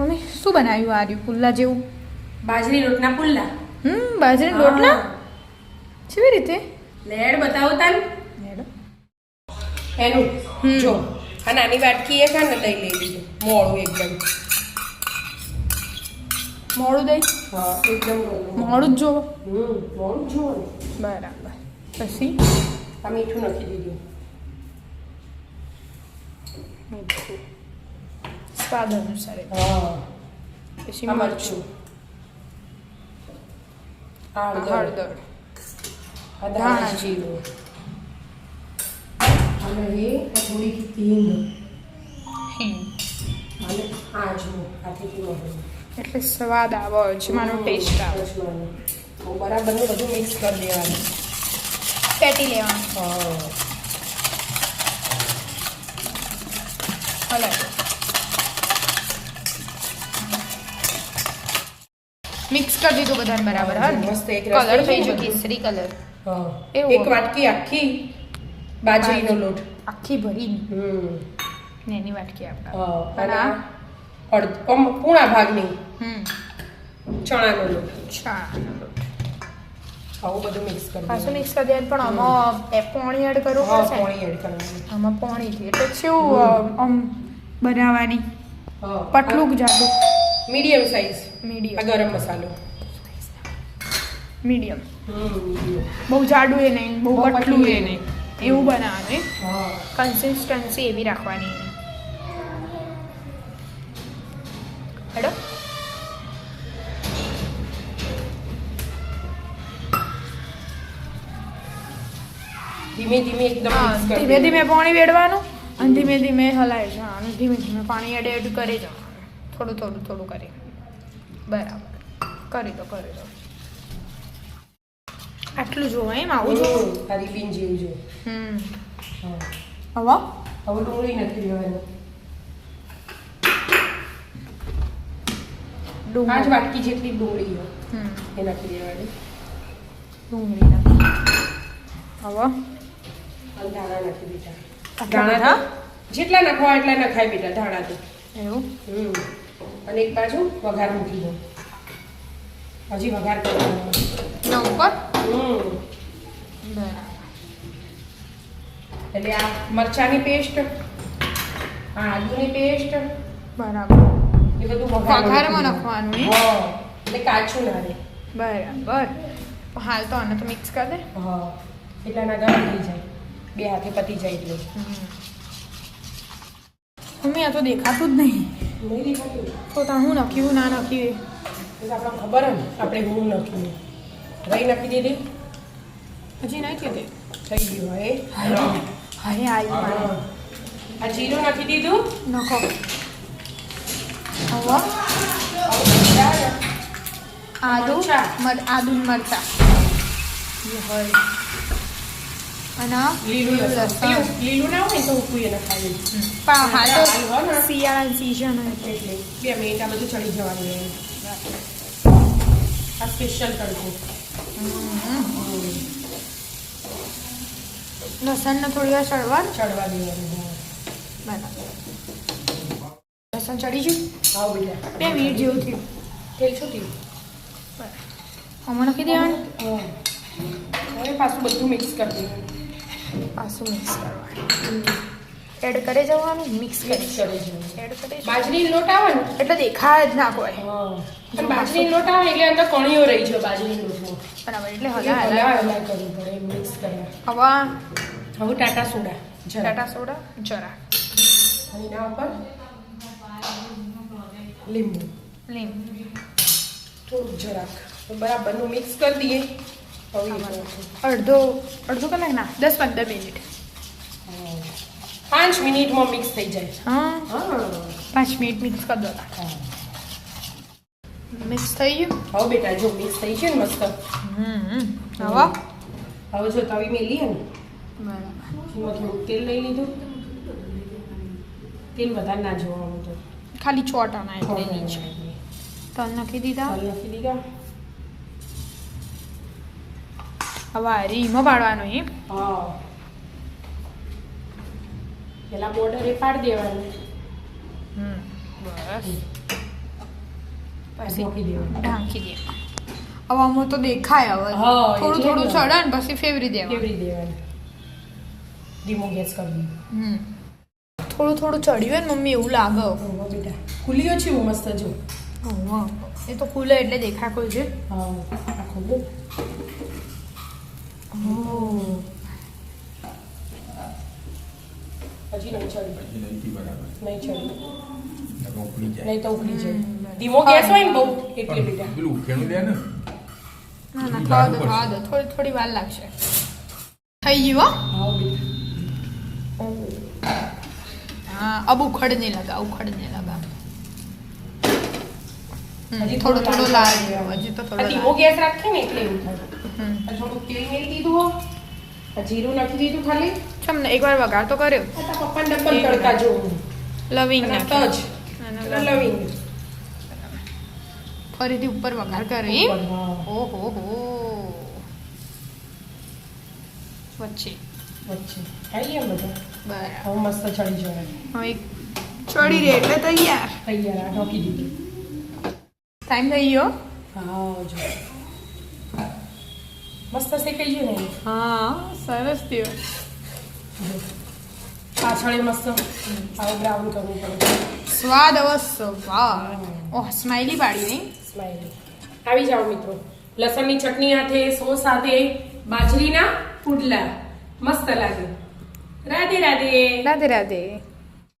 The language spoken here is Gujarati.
મમ્મી શું બનાવ્યું આ રહ્યું? પુલ્લા જેવું? બાજરી રોટના પુલ્લા. હમ બાજરી રોટલા? કેવી રીતે? લેડ બતાવો તાન. લેડ. એનું. જો. આ નાની વાટકી એ ખાને લઈ લીધું. મોળું એકદમ. મોડું દઈ? હા એકદમ મોળું. જ જોવો. હમ મોળું જુઓ ને. બરાબર. પછી? આ મીઠું નાખી દીધું. મીઠું. સ્વાદ અનુસાર હા પછી આ મરચું આ હળદર હળદર આ ધાણા ધાણા જીરું અને એ થોડી હિંગ હિંગ અને આજનું આથી મહું એટલે સ્વાદ આવે અજમાનો ટેસ્ટ આવે અજમાનો. બહુ બરાબરનું બધું મિક્સ કરી દેવાનું પેટી લેવાનું હા મિક્સ કરી દીધું બધાને બરાબર હા? મસ્ત એક કલર થઈ ગયો. કેસરી કલર હા. એક વાટકી આખી બાજરીનો લોટ. આખી ભરીને. હમ. ને એની વાટકી આપણે હા અડધ પૂણા ભાગની હમ. ચણાનો લોટ. ચણાનો લોટ. આવું બધું મિક્સ કરી પાછું મિક્સ કરી દેવાનું પણ આમાં એ પાણી એડ કરવું પડશે? પાણી એડ કરવાનું. આમાં પાણીથી એટલે કેવું આમ બનાવવાની? હા. પટલું જાડું. મીડિયમ સાઈઝ આ મીડિયમ ગરમ મસાલો. મીડિયમ. બહુ જાડું એ નહીં બહુ પતલું એ નહીં. એવું બનાવવાનું કન્સિસ્ટન્સી એવી રાખવાની. હેડો. ધીમે ધીમે એકદમ ધીમે ધીમે પાણી વેડવાનું અને ધીમે ધીમે હલાવી જવાનું. ધીમે ધીમે પાણી એડ એડ કરી જવાનું. થોડું થોડું થોડું કરી. બરાબર. કરી દો કરી દો. આટલું જોવો એમ આવું જો હમ, આ રિબીન જેવું જો હમ. હવે હવે ડુંગળી નથી દેવાની પાંચ વાટકી જેટલી ડુંગળી હોય હમ. એ નાખી દેવાની. ડુંગળી હવે ધાણા નાખી દીધા ધાણા? જેટલા નાખવા એટલા નખાય બેટા ધાણા તો. એવું? હમ. અને એક બાજુ વઘાર મૂકી દો હજી વઘાર કરવાનો ઉપર? એટલે આ મરચાની પેસ્ટ આ આદુની પેસ્ટ બરાબર. એ બધું વઘારમાં નાખવાનું એટલે કાચું ના રહે બરાબર. હાલ તો આને તો મિક્સ કરી દે. હા એટલાના ગરમ થઈ જાય. બે હાથે પતી જાય એટલે. મમ્મી આ તો દેખાતું જ નહીં. તો ત્યાં હું નાખ્યું ના નાખ્યું એ? આપણને ખબર ને આપણે હું નાખ્યું. રહી નાખી દીધી. હજી નહીં કીધે થઈ ગયું હવે. હાય આવી. આ જીરું નાખી દીધું? નખો. હવે હવે આદુ આદુ મરચા. હોય. અને લીલું લસણ. લીલું ના હોય તો ઉકું એ નખાય પા હાલ તો. શિયાળાની સિઝન એટલે. બે મિનિટ આ બધું ચડી જવાનું. આ સ્પેશિયલ તડકો. લસણને થોડી વાર ચડવા ચડવા દેવાનું બરાબર. લસણ ચડી ગયું? આવ બેટા. બે મિનિટ જેવું થયું. તેલ થયું? હમણાં નાખી દેવાનું? હા. હવે પાછું બધું મિક્સ કરી દેવાનું. પાછું મિક્સ કરવાનું એડ કરી જવાનું મિક્સ કરી જવાનું. એડ કરી. બાજરી લોટ આવે ને? એટલે દેખાય જ ના કોઈ. અને બાજરી લોટ આવે એટલે અંદર કણીઓ રહી જાય બાજરી લોટમાં. બરાબર એટલે હલા હલા હલા કરવું પડે મિક્સ કરવા. હવે હવે ટાટા સોડા જરા. ટાટા સોડા જરા. અને એના ઉપર લીંબુ. લીંબુ. થોડુંક જરાક. બરાબરનું મિક્સ કરી દઈએ. અડધો અડધો કલાક ના દસ પંદર મિનિટ. હા. પાંચ મિનિટમાં મિક્સ થઈ જાય. હા. હા. પાંચ મિનિટ મિક્સ કરી દો. મિક્સ થઈ ગયું? હવે બેટા જો મિક્સ થઈ છે ને મસ્ત. હમ હવે હવે જો તવી મેલીએ ને બરાબર. એમાં તેલ લઈ લીધું. તેલ વધારે ના જોવાનું તો ખાલી ચોટાના એટલે તલ નીચે તલ નાખી દીધા. નાખી દીધા. હવે રીમો પાડવાનો એમ હા. પેલા બોર્ડર એ પાડી દેવાનું. હમ બસ. પછી ઢોકી દેવાનું. હવે આમાં તો દેખાય હવે. થોડું થોડું. ચડે ને પછી ફેવરી દેવાનું. ફેવરી દેવાનું. ધીમો ગેસ કરી હમ. થોડું થોડું ચડ્યું ને મમ્મી એવું લાગે. બેટા. ખુલ્લીઓ છે હું મસ્ત જો. એ તો ખુલે એટલે દેખાય કોઈ છે. હા આ હજી નહીં ચડ્યું પછી બરાબર. નહીં ચડ્યું ઉકળી જાય. નહીં તો ઉકળી જાય. ધીમો ગેસ હોય ને બહુ એટલે બેટા પેલું ઉકેણું લે ને. ના ના થોડી દો લાગુ દો. થોડી થોડી વાર લાગશે. થઈ ગયું હો? હા અબ ઉખડ નહીં લગા ઉખડ નહીં લગા. હજી થોડો થોડો લાગે. હજી તો થોડો ધીમો ગેસ રાખે ને એટલે એવું થાય. થોડું તેલ મેળી દીધું હો. જીરું નાખી દીધું ખાલી. તમને એક એકવાર વઘાર તો કર્યો. પપ્પાને ડબ્બલ તડકા જોવું. લવિંગ તજ. લવિંગ. ફરીથી ઉપર વઘાર કરી ઉપર, હો. ઓહો હો. વચ્ચે. વચ્ચે. ખાઈ ને બધા? બરાબર. મસ્ત ચડી જવાય. હવે ચડી રહે એટલે તૈયાર. તૈયાર આ ઢોકી દીધું. ટાઈમ થઈ ગયો? હા જો. મસ્ત શેકાઈ ગયું ને હા સરસ થયો. પાછળ મસ્ત આવું બ્રાઉન કરવું પડે. સ્વાદ અવશ્ય વાહ. ઓહ સ્માઈલી પાડી નહીં. સ્માઈલી આવી જાઓ મિત્રો. લસણની ચટણી સાથે સોસ સાથે બાજરીના પુડલા. મસ્ત લાગે. રાધે રાધે. રાધે રાધે.